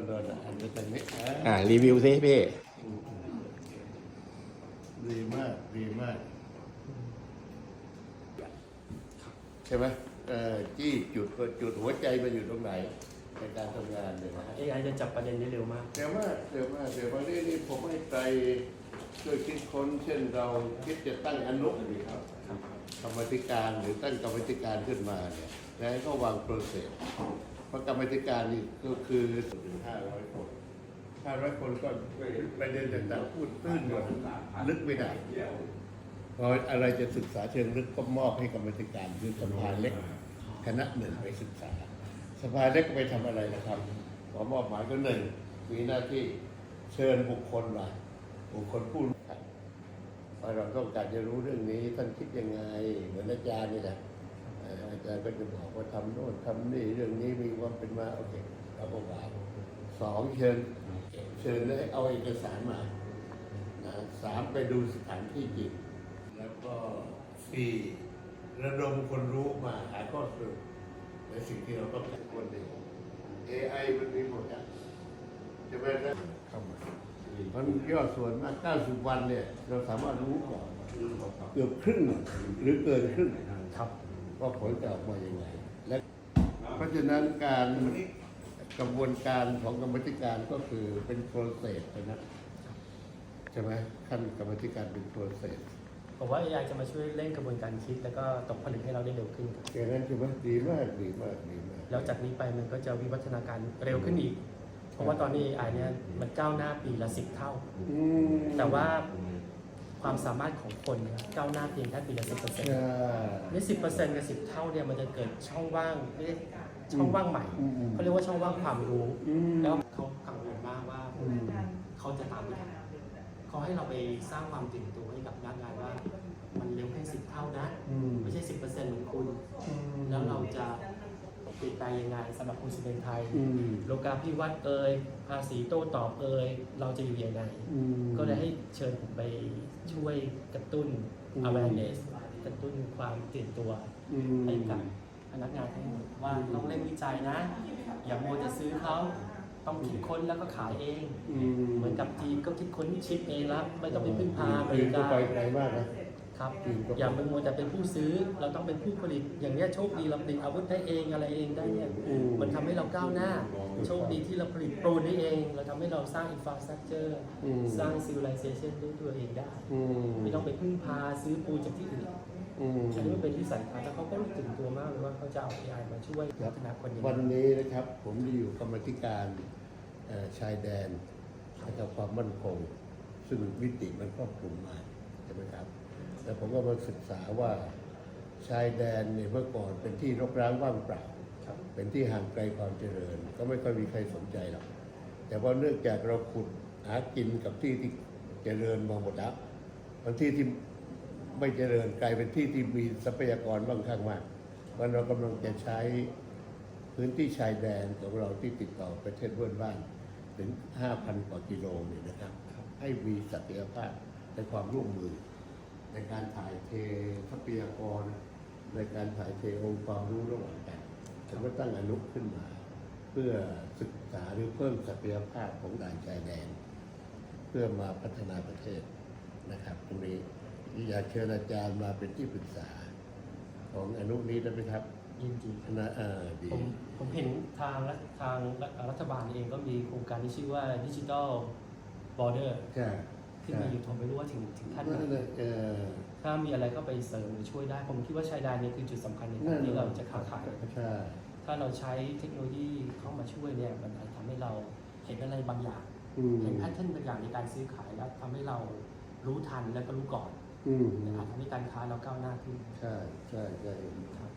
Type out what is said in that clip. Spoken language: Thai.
นโดนอันนี้ตรงนี้อ่าอ่ารีวิวซิพี่ ดีมากดีมาก ใช่ไหมเอ่อจี้จุดจุดหัวใจมันอยู่ตรงไหน ในการทำงานเนี่ยนะฮะ AI จะจับประเด็นได้เร็วมาก เดี๋ยวว่าเดี๋ยวว่าเดี๋ยวว่านี่นี่ผมให้ใจช่วยคิดค้นเช่นเราคิดจะตั้งอนุนี่ครับกรรมธิการหรือตั้งกรรมธิการขึ้นมาเนี่ยแล้วให้ก็วางโปรเซส เพราะกรรมธิการนี่ก็คือถึงห้าร้อยคนห้าร้อยคนก็ประเด็นต่างๆพูดตื้นหมดลึกไม่ได้พออะไรจะศึกษาเชิงลึกก็มอบให้กรรมธิการคือสภาเล็กคณะหนึ่งไปศึกษา สภาเล็กก็ไปทำอะไรนะครับขอมอบหมายก็หนึ่งมีหน้าที่เชิญบุคคลมาบุคคลผู้รู้เราต้องการจะรู้เรื่องนี้ท่านคิดยังไงเหมือนอาจารย์นี่แหละ อาจารย์ก็จะบอกว่าทำโน่นทำนี่เรื่องนี้มีความเป็นมาโอเคเราก็ว่าสองเชิญเชิญแล้วเอาเอกสารมานะสามไปดูสถานที่จริง แล้วก็สี่ระดมคนรู้มาหาข้อสรุปในสิ่งที่เราต้องการคนเดียว AI มันมีหมดอะจะไปได้เข้ามามันย่อส่วนมาก90 วันเนี่ย เราสามารถรู้ก่อนเกือบครึ่งหรือเกินครึ่งครับ ว่าผลจะออกมาอย่างไรและเพราะฉะนั้นการกระบวนการของกรรมธิการก็คือเป็นโปรเซสนะใช่ไหมขั้นกรรมธิการเป็นโปรเซสผมว่า AI จะมาช่วยเร่งกระบวนการคิด แล้วก็ตกผลึกให้เราได้เร็วขึ้นครับอย่างนั้นใช่ไหมดีมากดีมากดีมากแล้วจากนี้ไปมันก็จะวิวัฒนาการเร็วขึ้นอีก เพราะว่าตอนนี้ AI เนี่ยมันก้าวหน้าปีละสิบเท่าอืมแต่ว่า ความสามารถของคนเนี่ยก้าวหน้าเพียงแค่ปีละสิบเปอร์เซ็นต์ใช่ในสิบเปอร์เซ็นต์กับสิบเท่าเนี่ยมันจะเกิดช่องว่างไม่ได้ช่องว่างใหม่อืมอืมเขาเรียกว่าช่องว่างความรู้อืมแล้วเขากังวลมากว่าอืมเขาจะตามไม่ทันเขาให้เราไปสร้างความตื่นตัวให้กับพนักงานว่า มันเร็วแค่สิบเท่านะอืมไม่ใช่สิบเปอร์เซ็นต์เหมือนคุณ แล้วเราจะ เปลี่ยนแปลงยังไงสำหรับคุณสเปนไทยอืม โลกาภิวัตน์เอ่ยภาษีโต้ตอบเอ่ยเราจะอยู่ยังไง อืม ก็เลยให้เชิญผมไปช่วยกระตุ้น อืม awareness กระตุ้นความตื่นตัวอืม ให้กับพนักงานทั้งหมดว่าต้องเร่งวิจัยนะ อย่าโมวจะซื้อเขาต้องคิดค้นแล้วก็ขายเอง อืมเหมือนกับจีนก็คิดค้นชิปเองแล้วไม่ต้องไปพึ่งพาอเมจีรินก็กาไปไกลมากนะ ครับจีนก็อย่ามึงมัวแต่เป็นผู้ซื้อเราต้องเป็นผู้ผลิต อย่างเนี้ยโชคดีเราผลิตอาวุธได้เองอะไรเองได้เนี่ยอืมมันทำให้เราก้าวหน้า โชคดีที่เราผลิตปูนได้เอง เราทำให้เราสร้างอินฟราสตรักเจอร์อืมสร้างซิวิลิเซชันด้วยตัวเองได้อืมไม่ต้องไปพึ่งพาซื้อปูนจากที่อื่นอืมอันนี้มันเป็นที่สำคัญแล้วเขาก็รู้ถึงตัวมากเลยว่าเขาจะเอา AI มาช่วยพัฒนาคนยังไงวันนี้นะครับผมได้อยู่กรรมธิการเอ่อชายแดนนะครับความมั่นคง ซึ่งวิติมันครอบคลุมมากใช่ไหมครับ แล้วผมก็มาศึกษาว่าชายแดนเนี่ยเมื่อก่อนเป็นที่รกร้างว่างเปล่าครับเป็นที่ห่างไกลความเจริญ ก็ไม่ค่อยมีใครสนใจหรอก แต่ว่าเนื่องจากเราขุดหากินกับที่ที่เจริญมาหมดแล้วบางที่ที่ไม่เจริญกลายเป็นที่ที่มีทรัพยากรบ้างข้างมากมันเรากำลังจะใช้พื้นที่ชายแดนของเราที่ติดต่อประเทศเพื่อนบ้านถึง 5,000 กว่ากิโลเนี่ยนะครับ ให้มีศักยภาพในความร่วมมือ ในการถ่ายเททรัพยากร ในการถ่ายเทองค์ความรู้ระหว่างกันผมก็ตั้งอนุขึ้นมา เพื่อศึกษาหรือเพิ่มศักยภาพของด่านชายแดน เพื่อมาพัฒนาประเทศนะครับตรงนี้อยากเชิญอาจารย์มาเป็นที่ปรึกษา ของอนุนี้ได้ไหมครับยินดีคณะอ่าดีผมผมเห็นทางรัฐทางรัฐบาลเองก็มีโครงการที่ชื่อว่าดิจิ t a ลบอร์เดอร์ใช่ ที่มีอยู่ผมไม่รู้ว่าถึงถึงขั้นไหนั่นนแหละเออถ้ามีอะไรก็ไปเสริมหรือช่วยได้ผมคิดว่าชายแดนเนี่ยคือจุดสำคัญในนั่การนที่เราจะค้าขายใช่ถ้าเราใช้เทคโนโลยีเข้ามาช่วยเนี่ยมันอาจทำให้เราเห็นอะไรบางอย่างอืมเห็นแพทเทิร์นบางอย่างในการซื้อขายแล้วทำให้เรารู้ทันแล้วก็รู้ก่อนอืมนะครับทำให้การค้าเราก้าวหน้าขึ้นใช่ใช่ใช่ครับ